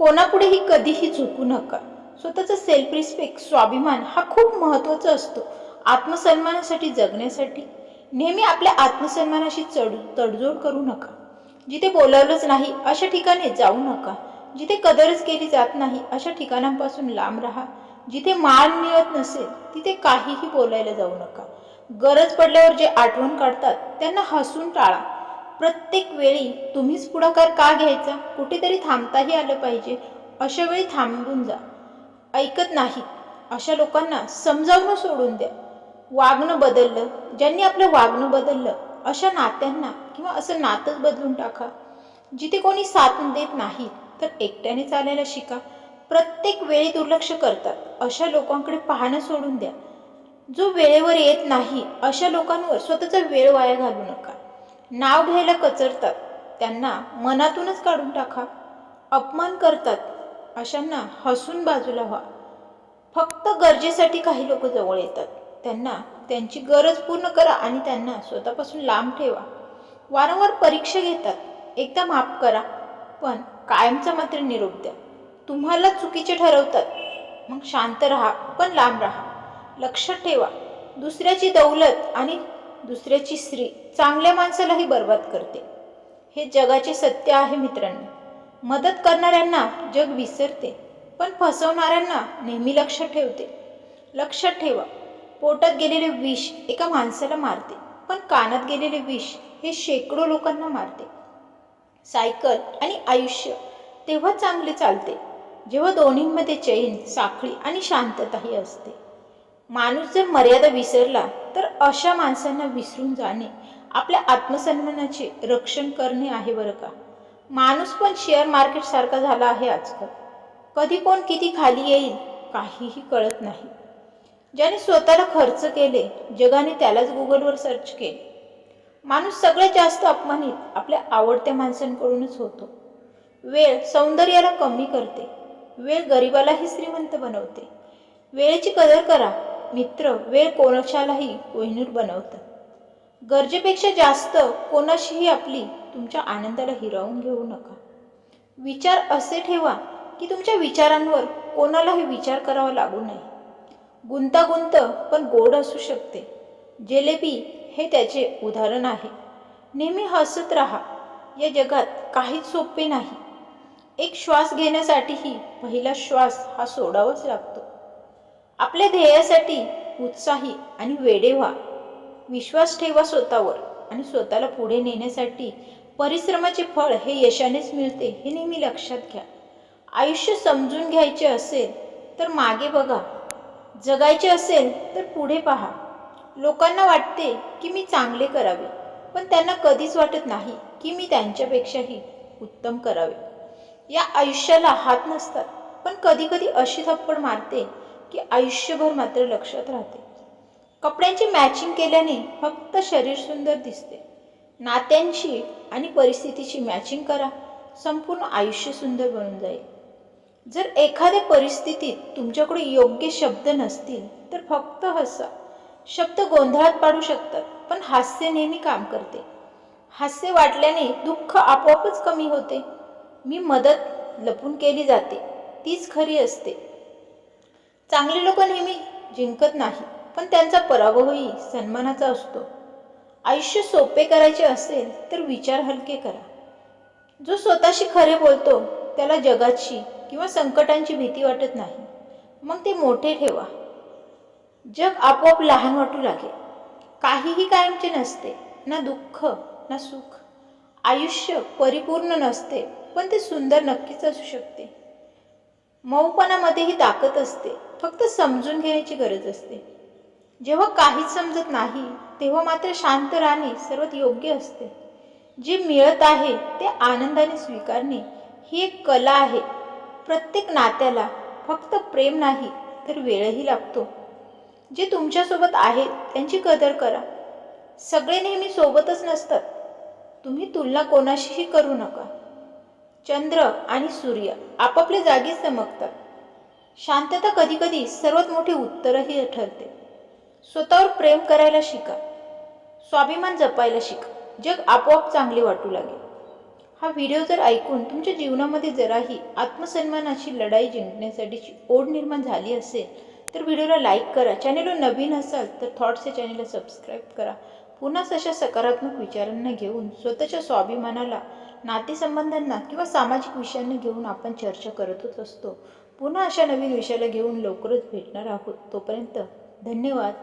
कोणापुढेही कधीही झुकू नका. स्वतःचा सेल्फ रिस्पेक्ट स्वाभिमान हा खूप महत्त्वाचा असतो. आत्मसन्मानासाठी जगण्यासाठी. नेहमी आपल्या आत्मसन्मानाशी चढ तडजोड करू नका. जिथे बोलावलंच नाही अशा ठिकाणी जाऊ नका. जिथे कदरच केली जात नाही अशा ठिकाणांपासून लांब राहा. जिथे मान मिळत नसेल तिथे काहीही बोलायला जाऊ नका. गरज पडल्यावर जे आठवण काढतात त्यांना हसून टाळा. प्रत्येक वेळी तुम्हीच पुढाकार का घ्यायचा? कुठेतरी थांबताही आलं पाहिजे. अशा वेळी थांबून जा. ऐकत नाही. अशा लोकांना समजावणं सोडून द्या. वागणं बदललं. ज्यांनी आपलं वागणं बदललं अशा नात्यांना किंवा असं नातंच बदलून टाका. जिथे कोणी साथ देत नाही तर एकट्याने चालायला शिका. प्रत्येक वेळी दुर्लक्ष करतात. अशा लोकांकडे पाहणं सोडून द्या. जो वेळेवर येत नाही अशा लोकांवर स्वतःचा वेळ वाया घालू नका. नाव घ्यायला कचरतात. त्यांना मनातूनच काढून टाका. अपमान करतात. अशांना हसून बाजूला व्हा. फक्त गरजेसाठी काही लोक जवळ येतात. त्यांना त्यांची गरज पूर्ण करा आणि त्यांना स्वतःपासून लांब ठेवा. वारंवार परीक्षा घेतात. एकदा माफ करा. पण कायमचा मात्र निरोप द्या. तुम्हाला चुकीचे ठरवतात. मग शांत राहा पण लांब राहा. लक्षात ठेवा. दुसऱ्याची दौलत आणि दुसऱ्याची स्त्री चांगल्या माणसालाही बर्बाद करते. हे जगाचे सत्य आहे मित्रांनो. मदत करणाऱ्यांना जग विसरते पण फसवणाऱ्यांना नेहमी लक्षात ठेवते. लक्षात ठेवा पोटात गेलेले विष एका माणसाला मारते पण कानात गेलेले विष हे शेकडो लोकांना मारते. सायकल आणि आयुष्य तेव्हा चांगले चालते जेव्हा दोन्हींमध्ये चैन साखळी आणि शांतताही असते. माणूस जर मर्यादा विसरला तर अशा माणसांना विसरून जाणे आपल्या आत्मसन्मानाचे रक्षण करणे आहे बरं का. माणूस पण शेअर मार्केट सारखा झाला आहे आजकाल. कधी कोण किती खाली येईल काहीही कळत नाही. ज्याने स्वतःला खर्च केले जगाने त्यालाच गुगलवर सर्च केले. माणूस सगळ्यात जास्त अपमानित आपल्या आवडत्या माणसांकडूनच होतो. वेळ सौंदर्याला कमी करते. वेळ गरिबालाही श्रीमंत बनवते. वेळेची कदर करा मित्र वेळ कोणाच्यालाही कोहिनूर बनवतात गरजेपेक्षा जास्त कोणाशीही आपली तुमच्या आनंदाला हिरावून घेऊ नका. विचार असे ठेवा की तुमच्या विचारांवर कोणालाही विचार करावा लागू नये. गुंतागुंत पण गोड असू शकते. जेलेबी हे त्याचे उदाहरण आहे. नेहमी हसत राहा. या जगात काहीच सोपे नाही. एक श्वास घेण्यासाठीही पहिला श्वास हा सोडावाच लागतो. आपल्या ध्येयासाठी उत्साही आणि वेडे व्हा. विश्वास ठेवा स्वतःवर आणि स्वतःला पुढे नेण्यासाठी परिश्रमाचे फळ हे यशानेच मिळते हे नेहमी लक्षात घ्या. आयुष्य समजून घ्यायचे असेल तर मागे बघा. जगायचे असेल तर पुढे पहा. लोकांना वाटते की मी चांगले करावे पण त्यांना कधीच वाटत नाही की मी त्यांच्यापेक्षाही उत्तम करावे. या आयुष्याला हात नसतात पण कधी कधी अशी थप्पड मारते की आयुष्यभर मात्र लक्षात राहते. कपड्यांची मॅचिंग केल्याने फक्त शरीर सुंदर दिसते. नात्यांशी आणि परिस्थितीची मॅचिंग करा. संपूर्ण आयुष्य सुंदर बनून जाईल. जर एखाद्या परिस्थितीत तुमच्याकडे योग्य शब्द नसतील तर फक्त हसा. शब्द गोंधळात पाडू शकतात पण हास्य नेहमी काम करते. हास्य वाटल्याने दुःख आपोआपच कमी होते. मी मदत लपून केली जाते. तीच खरी असते. चांगले लोक नेहमी जिंकत नाही पण त्यांचा पराभवही सन्मानाचा असतो. आयुष्य सोपे करायचे असेल तर विचार हलके करा. जो स्वतःशी खरे बोलतो त्याला जगाची किंवा संकटांची भीती वाटत नाही. मग ते मोठे ठेवा. जग आपोआप लहान वाटू लागेल. काहीही कायमचे नसते ना दुःख ना सुख. आयुष्य परिपूर्ण नसते पण ते सुंदर नक्कीच असू शकते. मऊपणामध्येही ताकद असते. फक्त समजून घेण्याची गरज असते. जेव्हा काहीच समजत नाही तेव्हा मात्र शांत राहणे सर्वात योग्य असते. जे मिळत आहे ते आनंदाने स्वीकारणे ही एक कला आहे. प्रत्येक नात्याला फक्त प्रेम नाही तर वेळही लागतो. जे तुमच्यासोबत आहेत त्यांची कदर करा. सगळे नेहमी सोबतच नसतात. तुम्ही तुलना कोणाशीही करू नका. चंद्र आणि सूर्य आपापल्या जागीच चमकतात. शांतता कधीकधी सर्वात मोठे उत्तरही ठरते. स्वतःवर प्रेम करायला शिका. स्वाभिमान जपायला शिका. जग आपोआप चांगले वाटू लागेल. हा व्हिडिओ जर ऐकून तुमच्या जीवनामध्ये जराही आत्मसन्मानाची लढाई जिंकण्यासाठीची ओढ निर्माण झाली असेल तर व्हिडिओला लाईक करा. चॅनेलवर नवीन असाल तर थॉट्स या चॅनेलला सबस्क्राईब करा. पुन्हाच अशा सकारात्मक विचारांना घेऊन स्वतःच्या स्वाभिमानाला नातेसंबंधांना किंवा सामाजिक विषयांना घेऊन आपण चर्चा करतच असतो. पुन्हा अशा नवीन विषयाला घेऊन लवकरच भेटणार आहोत. तोपर्यंत धन्यवाद.